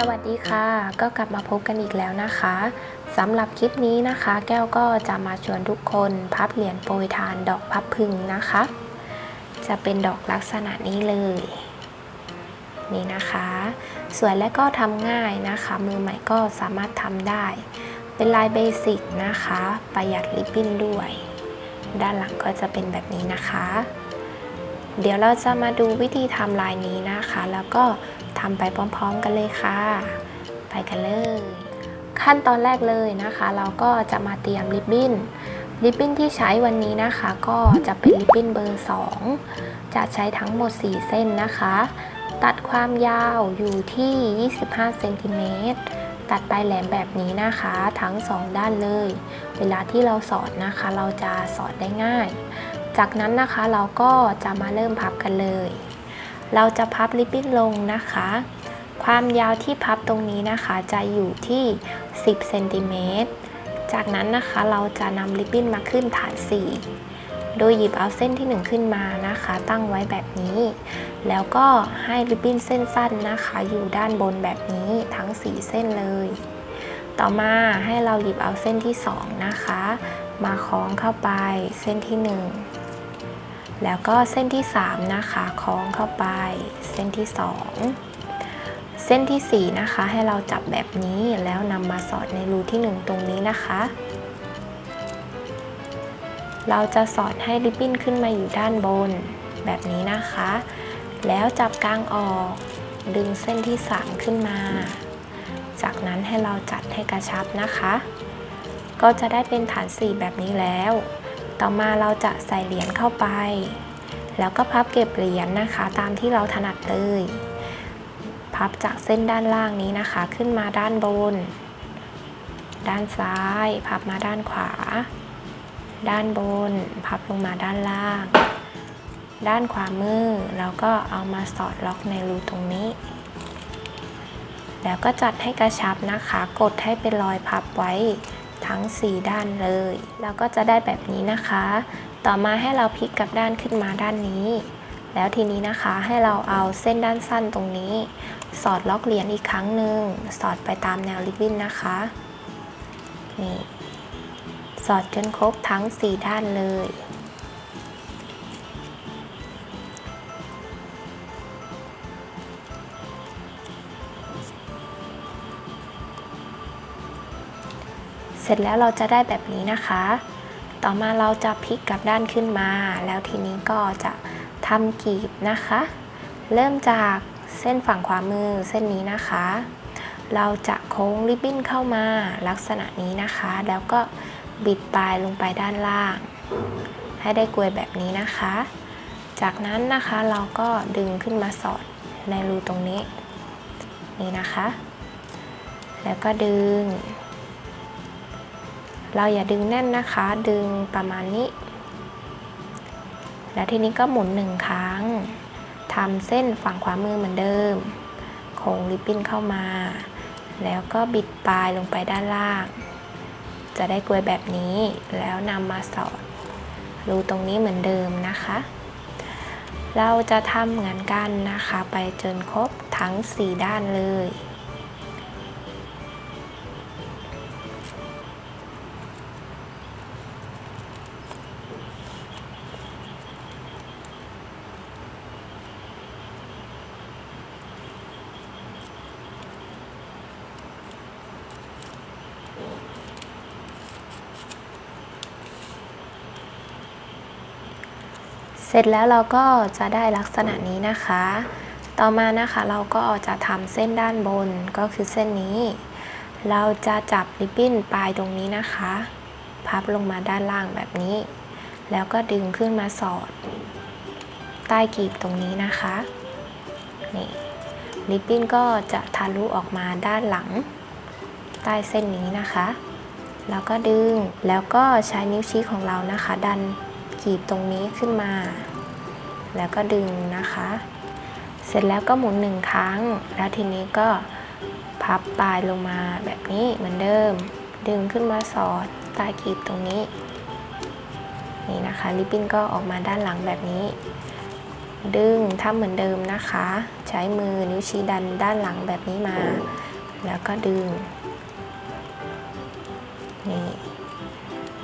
สวัสดีค่ะ ก็กลับมาพบกันอีกแล้วนะคะสำหรับคลิปนี้นะคะ แก้วก็จะมาชวนทุกคนพับเหรียญโปรยทานดอกพับพึงนะคะ จะเป็นดอกลักษณะนี้เลย นี่นะคะ สวยและก็ทำง่ายนะคะ มือใหม่ก็สามารถทำได้ เป็นลายเบสิกนะคะ ประหยัดริบบิ้นด้วย ด้านหลังก็จะเป็นแบบนี้นะคะ เดี๋ยวเราจะมาดูวิธีทำลายนี้นะคะ แล้วก็ ทำไปพร้อม ๆ กันเลยค่ะ ไปกันเลย ขั้นตอนแรกเลยนะคะ เราก็จะมาเตรียมริบบิ้นริบบิ้นที่ใช้วันนี้นะคะ ก็จะเป็นริบบิ้นเบอร์ 2 จะใช้ทั้งหมด 4 เส้นนะคะ ตัดความยาวอยู่ที่ 25เซนติเมตรตัดปลายแหลมแบบนี้นะคะ ทั้ง 2 ด้านเลย เวลาที่เราสอดนะคะ เราจะสอดได้ง่าย จากนั้นนะคะเราก็จะมาเริ่มพับกันเลย เราจะพับริบบิ้นลงนะคะ ความยาวที่พับตรงนี้นะคะจะอยู่ที่ 10เซนติเมตรจากนั้นนะคะเราจะนำริบบิ้นมาขึ้นฐาน 4 โดยหยิบเอาเส้นที่ 1 ขึ้นมานะคะ ตั้งไว้แบบนี้ แล้วก็ให้ริบบิ้นเส้นสั้นนะคะ อยู่ด้านบนแบบนี้ทั้ง 4 เส้นเลย ต่อมาให้เราหยิบเอาเส้นที่ 2 นะคะ มาคล้องเข้าไปเส้นที่ 1 แล้วก็เส้นที่ 3 นะคะคล้องเข้าไป เส้นที่ 2 เส้นที่ 4 นะคะ ให้เราจับแบบนี้แล้วนำมาสอดในรูที่ 1 ตรงนี้นะคะ เราจะสอดให้ริบบิ้นขึ้นมาอยู่ด้านบนแบบนี้นะคะ แล้วจับกลางออกดึงเส้นที่ 3 ขึ้นมา จากนั้นให้เราจัดให้กระชับนะคะ ก็จะได้เป็นฐาน 4 แบบนี้แล้ว ต่อมาเราจะใส่เหรียญเข้าไป แล้วก็พับเก็บเหรียญนะคะ ตามที่เราถนัดเลย พับจากเส้นด้านล่างนี้นะคะ ขึ้นมาด้านบน ด้านซ้าย พับมาด้านขวา ด้านบน พับลงมาด้านล่าง ด้านขวามือเราก็เอามาสอดล็อกในรูตรงนี้ แล้วก็จัดให้กระชับนะคะ กดให้เป็นรอยพับไว้ ทั้ง 4 ด้านเลยแล้วก็จะได้แบบนี้นะคะ ต่อมาให้เราพลิกกลับด้านขึ้นมาด้านนี้ แล้วทีนี้นะคะให้เราเอาเส้นด้านสั้นตรงนี้ สอดล็อกเหรียญอีกครั้งหนึ่งสอดไปตามแนวริบบิ้นนะคะนี่สอดจนครบทั้ง 4 ด้านเลย สร็จแล้วเราจะได้แบบนี้นะคะ ต่อมาเราจะพลิกกลับด้านขึ้นมา แล้วทีนี้ก็จะทำกีบนะคะ เริ่มจากเส้นฝั่งขวามือเส้นนี้นะคะ เราจะโค้งริบบิ้นเข้ามาลักษณะนี้นะคะ แล้วก็บิดปลายลงไปด้านล่าง ให้ได้กลวยแบบนี้นะคะ จากนั้นนะคะเราก็ดึงขึ้นมาสอดในรูตรงนี้ นี่นะคะ แล้วก็ดึง เราอย่าดึงแน่นนะคะ ดึงประมาณนี้ แล้วทีนี้ก็หมุนหนึ่งครั้งทำเส้นฝั่งขวามือเหมือนเดิม โค้งริบบิ้นเข้ามา แล้วก็บิดปลายลงไปด้านล่าง จะได้กลวยแบบนี้ แล้วนำมาสอดรูตรงนี้เหมือนเดิมนะคะ เราจะทำเหมือนกันนะคะ ไปจนครบทั้ง 4 ด้านเลย เสร็จแล้วเราก็จะได้ลักษณะนี้นะคะ ต่อมานะคะเราก็จะทำเส้นด้านบนก็คือเส้นนี้ เราจะจับริบบิ้นปลายตรงนี้นะคะ พับลงมาด้านล่างแบบนี้ แล้วก็ดึงขึ้นมาสอด ใต้กีบตรงนี้นะคะนี่ริบบิ้นก็จะทะลุออกมาด้านหลัง ใต้เส้นนี้นะคะ แล้วก็ดึงแล้วก็ใช้นิ้วชี้ของเรานะคะ ดัน กีบตรงนี้ขึ้นมา แล้วก็ดึงนะคะ เสร็จแล้วก็หมุนหนึ่งครั้ง แล้วทีนี้ก็พับปลายลงมาแบบนี้เหมือนเดิม ดึงขึ้นมาสอดใต้กีบตรงนี้ นี่นะคะ ริบบิ้นก็ออกมาด้านหลังแบบนี้ ดึงทำเหมือนเดิมนะคะ ใช้มือนิ้วชี้ดันด้านหลังแบบนี้มา แล้วก็ดึง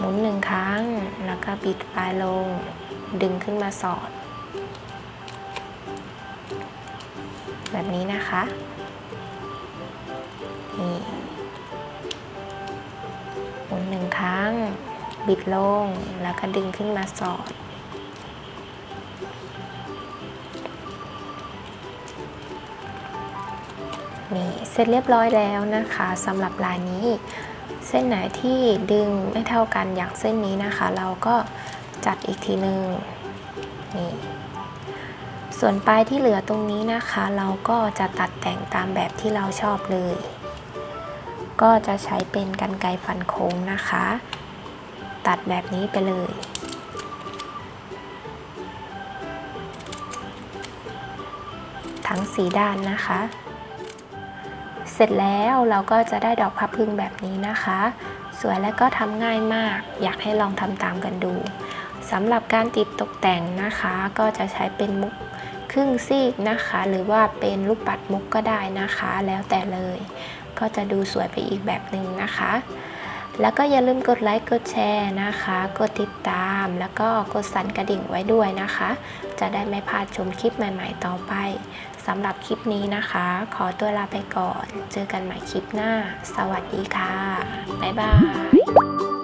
มุนหนึ่งครั้ง แล้วก็บิดปลายลง ดึงขึ้นมาสอด แบบนี้นะคะนี่หมุนหนึ่งครั้ง บิดลง แล้วก็ดึงขึ้นมาสอดนี่เสร็จเรียบร้อยแล้วนะคะสำหรับลายนี้ เส้นไหนที่ดึงไม่เท่ากันอย่างเส้นนี้นะคะ เราก็จัดอีกทีหนึ่งนี่ส่วนปลายที่เหลือตรงนี้นะคะ เราก็จะตัดแต่งตามแบบที่เราชอบเลย ก็จะใช้เป็นกันไกฟันโค้งนะคะ ตัดแบบนี้ไปเลยทั้งสีด้านนะคะ เสร็จแล้วเราก็จะได้ดอกพับพึ่งแบบนี้นะคะ สวยและก็ทำง่ายมาก อยากให้ลองทำตามกันดูสำหรับการติดตกแต่งนะคะ ก็จะใช้เป็นมุกครึ่งซีกนะคะ หรือว่าเป็นลูกปัดมุกก็ได้นะคะ แล้วแต่เลย ก็จะดูสวยไปอีกแบบหนึ่งนะคะ แล้วก็อย่าลืมกดไลค์กดแชร์นะคะ กดติดตามแล้วก็กดสั่นกระดิ่งไว้ด้วยนะคะ จะได้ไม่พลาดชมคลิปใหม่ ๆ ต่อไป สำหรับคลิปนี้นะคะ ขอตัวลาไปก่อน เจอกันใหม่คลิปหน้า สวัสดีค่ะ บ๊ายบาย